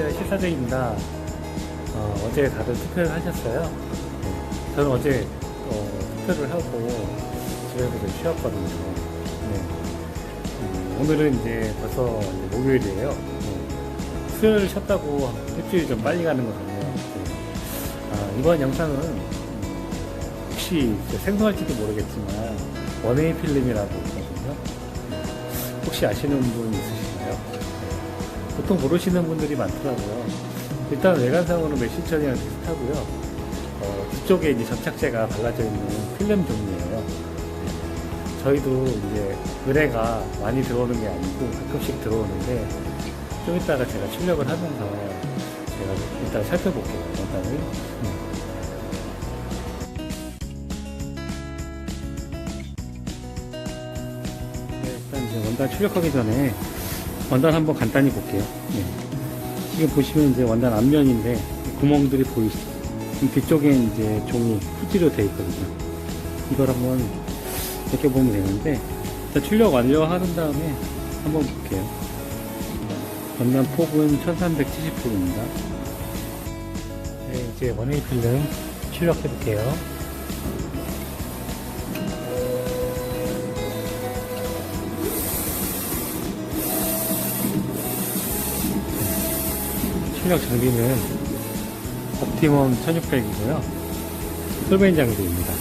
안녕하세요. 시사대입니다. 어, 어제 다들 투표를 하셨어요? 네. 저는 어제 어, 투표를 하고 집에서 좀 쉬었거든요. 네. 음, 오늘은 이제 벌써 이제 목요일이에요. 네. 수요일 쉬었다고 일주일 좀 빨리 가는 것 같네요. 네. 아, 이번 영상은 음, 혹시 생소할지도 모르겠지만 원웨이 필름이라고 있거든요. 네. 혹시 아시는 분 있으신가요? 보통 모르시는 분들이 많더라고요. 일단 외관상으로 메시천이랑 비슷하고요. 어, 뒤쪽에 이제 접착제가 발라져 있는 필름 종류예요. 저희도 이제 의뢰가 많이 들어오는 게 아니고 가끔씩 들어오는데 좀 이따가 제가 출력을 하면서 제가 일단 살펴볼게요. 원단을. 네, 일단 이제 원단 출력하기 전에 원단 한번 간단히 볼게요. 네. 지금 보시면 이제 원단 앞면인데 구멍들이 보이시죠? 이 뒤쪽에 이제 종이 후지로 되어 있거든요. 이걸 한번 이렇게 보면 되는데 일단 출력 완료하는 다음에 한번 볼게요. 원단 폭은 1370폭입니다. 네, 이제 원웨이 필름 출력해 볼게요. 출력 장비는 옵티멈 1600이고요. 솔벤 장비입니다.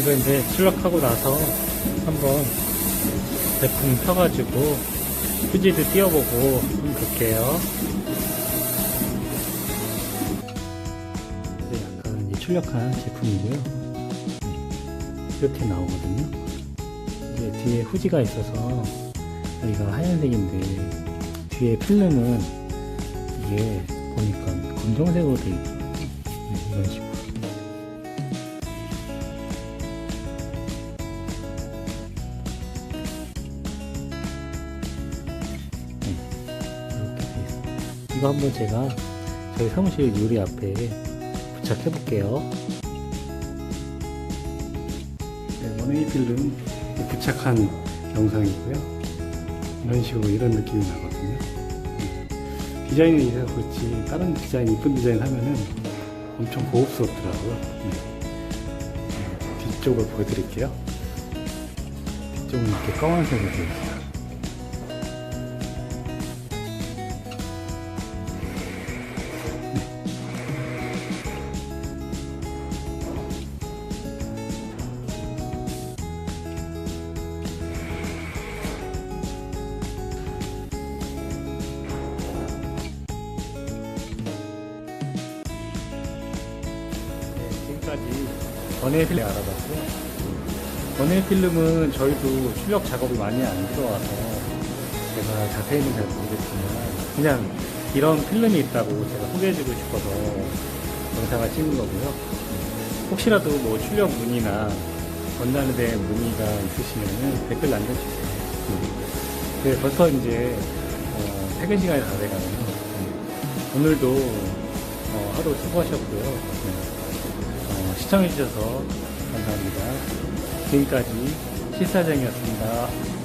이거 이제 출력하고 나서 한번 제품 펴가지고 휴지도 띄워보고 한번 볼게요. 네, 약간 이제 출력한 제품이고요. 네, 이렇게 나오거든요. 뒤에 후지가 있어서 여기가 하얀색인데 뒤에 필름은 이게 보니까 검정색으로 되어 있고 네, 이런 식으로 네, 이렇게 되어. 이거 한번 제가 저희 사무실 유리 앞에 부착해 볼게요. 네, 원웨이 필름 부착한 영상이고요. 이런 식으로 이런 느낌이 나거든요. 음. 디자인은 이래서 그렇지 다른 디자인 이쁜 디자인 하면은 엄청 고급스럽더라고요. 네. 네, 뒤쪽을 보여드릴게요. 뒤쪽은 이렇게 검은색으로 되어 있어요. 네, 지금까지 원웨이 필름 알아봤고요. 원웨이 필름은 저희도 출력 작업이 많이 안 들어와서 제가 자세히는 잘 모르겠지만 그냥 이런 필름이 있다고 제가 소개해주고 싶어서 영상을 찍은 거고요. 혹시라도 뭐 출력 문의나 원단에 대한 문의가 있으시면 댓글 남겨주세요. 네, 벌써 이제 어, 퇴근 시간이 다 돼가네요. 네. 오늘도 어, 하루 수고하셨고요. 네. 어, 시청해주셔서 감사합니다. 지금까지 실사장이었습니다.